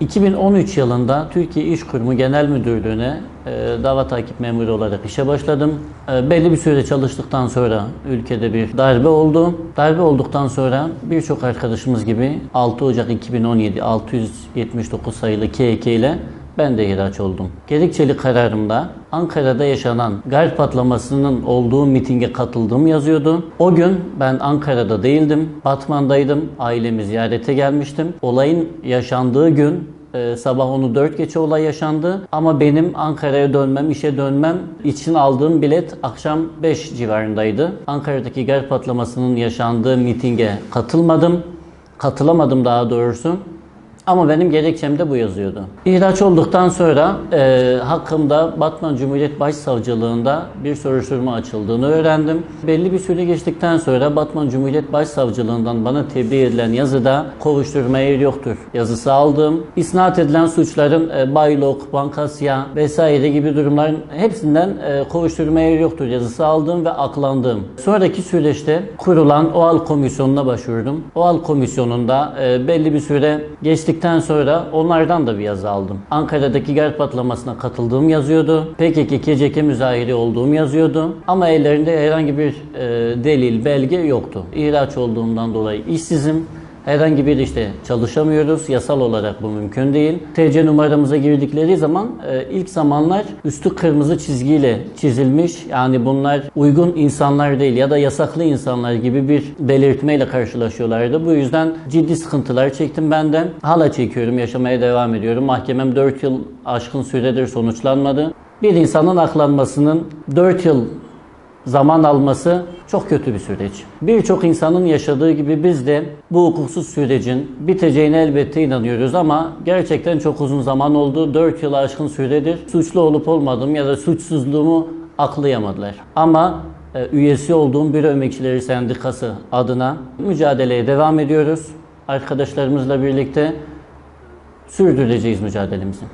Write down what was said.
2013 yılında Türkiye İş Kurumu Genel Müdürlüğü'ne e, dava takip memuru olarak işe başladım. E, belli bir süre çalıştıktan sonra ülkede bir darbe oldu. Darbe olduktan sonra birçok arkadaşımız gibi 6 Ocak 2017 679 sayılı KK ile ben de ihraç oldum. Gerekçeli kararımda Ankara'da yaşanan garip patlamasının olduğu mitinge katıldığım yazıyordu. O gün ben Ankara'da değildim. Batman'daydım. Ailemi ziyarete gelmiştim. Olayın yaşandığı gün e, sabah onu 4 geçe olay yaşandı. Ama benim Ankara'ya dönmem, işe dönmem için aldığım bilet akşam 5 civarındaydı. Ankara'daki garip patlamasının yaşandığı mitinge katılmadım. Katılamadım daha doğrusu. Ama benim gerekçemde bu yazıyordu. İhraç olduktan sonra e, hakkımda Batman Cumhuriyet Başsavcılığında bir soruşturma açıldığını öğrendim. Belli bir süre geçtikten sonra Batman Cumhuriyet Başsavcılığından bana tebliğ edilen yazıda kovuşturma yer yoktur yazısı aldım. İsnat edilen suçların e, baylok, bankasya vesaire gibi durumların hepsinden e, kovuşturma yer yoktur yazısı aldım ve aklandım. Sonraki süreçte kurulan OAL komisyonuna başvurdum. OAL komisyonunda e, belli bir süre geçtik Gittikten sonra onlardan da bir yazı aldım. Ankara'daki garip patlamasına katıldığım yazıyordu. PKK, KCK müzahiri olduğum yazıyordu. Ama ellerinde herhangi bir e, delil, belge yoktu. İhraç olduğumdan dolayı işsizim. Herhangi bir işte çalışamıyoruz. Yasal olarak bu mümkün değil. TC numaramıza girdikleri zaman e, ilk zamanlar üstü kırmızı çizgiyle çizilmiş. Yani bunlar uygun insanlar değil ya da yasaklı insanlar gibi bir belirtmeyle karşılaşıyorlardı. Bu yüzden ciddi sıkıntılar çektim benden. Hala çekiyorum, yaşamaya devam ediyorum. Mahkemem 4 yıl aşkın süredir sonuçlanmadı. Bir insanın aklanmasının 4 yıl zaman alması çok kötü bir süreç. Birçok insanın yaşadığı gibi biz de bu hukuksuz sürecin biteceğine elbette inanıyoruz ama gerçekten çok uzun zaman oldu. 4 yılı aşkın süredir suçlu olup olmadığım ya da suçsuzluğumu aklayamadılar. Ama e, üyesi olduğum Büro Emekçileri Sendikası adına mücadeleye devam ediyoruz. Arkadaşlarımızla birlikte sürdüreceğiz mücadelemizi.